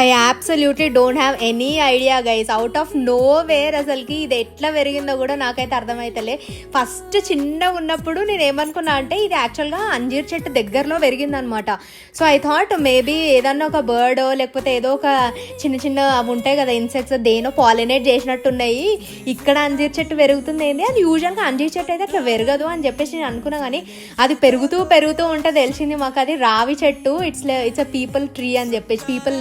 I absolutely don't have any idea guys out of nowhere అసలుకి ఇది ఎట్లా పెరిగిందో కూడా నాకైతే అర్థమైతలే. ఫస్ట్ చిన్నగా ఉన్నప్పుడు నేను ఏమనుకున్నా అంటే ఇది యాక్చువల్గా అంజీర్ చెట్టు దగ్గరలో పెరిగిందనమాట. సో ఐ థాట్ మేబీ ఏదన్నా ఒక బర్డ్ లేకపోతే ఏదో ఒక చిన్న చిన్న అవి ఉంటాయి కదా ఇన్సెక్ట్స్ దేనో పాలినేట్ చేసినట్టున్నాయి. ఇక్కడ అంజీర్ చెట్టు పెరుగుతుంది ఏంది? అది యూజువల్గా అంజీర్ చెట్టు అయితే అట్లా పెరగదు అని చెప్పేసి నేను అనుకున్నా కానీ అది పెరుగుతూ పెరుగుతూ ఉంటే తెలిసింది మాకు. అది రావి చెట్టు it's it's a peepal tree అని చెప్పేసి పీపుల్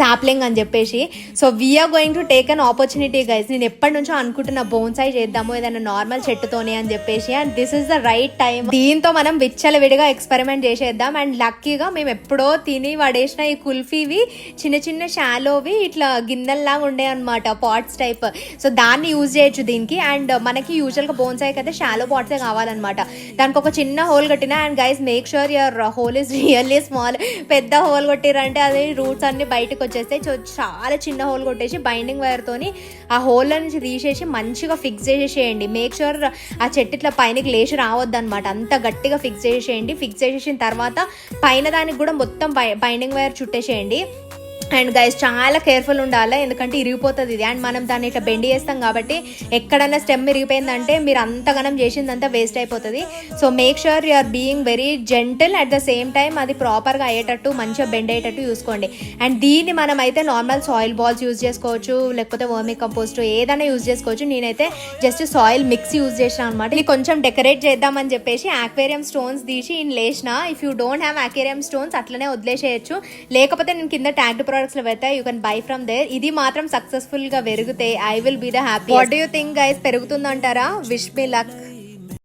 సాప్లింగ్ అని చెప్పేసి. So we're going to take an opportunity guys నేను ఎప్పటి నుంచో అనుకుంటున్నా బోన్సాయి చేద్దాము ఏదైనా నార్మల్ చెట్టుతోనే అని చెప్పేసి. And this is the right time దీంతో మనం విచ్చలవిడిగా ఎక్స్పెరిమెంట్ చేసేద్దాం. అండ్ లక్కీగా మేము ఎప్పుడో తిని పడేసిన ఈ కుల్ఫీవి చిన్న చిన్న షాలోవి ఇట్లా గిన్నెల్లాగా ఉండే అనమాట పాట్స్ టైప్ సో దాన్ని యూజ్ చేయొచ్చు దీనికి. అండ్ మనకి యూజువల్గా బోన్సాయికి అయితే షాలో పాట్సే కావాలన్నమాట. దానికి ఒక చిన్న హోల్ కట్టిన. And guys make sure your hole is really small పెద్ద హోల్ కొట్టిరంటే అది రూట్స్ అన్ని బయటకు వచ్చేస్తాయి సో చాలా చిన్న హోల్ కొట్టేసి బైండింగ్ వైర్తోని ఆ హోల్ నుంచి తీసేసి మంచిగా ఫిక్స్ చేసేసేయండి. మేక్ షూర్ ఆ చెట్టు ఇట్లా పైనకి లేచి రావద్దు అనమాట అంత గట్టిగా ఫిక్స్ చేసేయండి ఫిక్స్ చేసేసిన తర్వాత పైన దానికి కూడా మొత్తం బై బైండింగ్ వైర్ చుట్టేసేయండి. అండ్ గైస్ చాలా కేర్ఫుల్ ఉండాలి? ఎందుకంటే ఇరిగిపోతుంది ఇది. అండ్ మనం దాన్ని ఇట్లా బెండి చేస్తాం కాబట్టి ఎక్కడైనా స్టెమ్ ఇరిగిపోయిందంటే మీరు అంతగానం చేసిందంతా వేస్ట్ అయిపోతుంది. So make sure you are being very gentle at the same time అది ప్రాపర్గా అయ్యేటట్టు మంచిగా బెండ్ అయ్యేటట్టు చూసుకోండి అండ్ దీన్ని మనం అయితే నార్మల్ సాయిల్ బాల్స్ యూజ్ చేసుకోవచ్చు లేకపోతే వర్మి కంపోస్ట్ ఏదైనా యూజ్ చేసుకోవచ్చు. నేనైతే జస్ట్ సాయిల్ మిక్స్ యూజ్ చేసాను అనమాట ఇది కొంచెం డెకరేట్ చేద్దామని చెప్పేసి ఆక్వేరియం స్టోన్స్ తీసి ఇన్ లేచిన if you don't have aquarium stones అట్లనే వదిలేసేయచ్చు. లేకపోతే నేను కింద ట్యాగ్ ప్రొడక్ట్స్ లో పెడతా you can buy from there ఇది మాత్రం సక్సెస్ఫుల్గా పెరిగితే I will be the happy what you think guys పెరుగుతుందంటారా? Wish me luck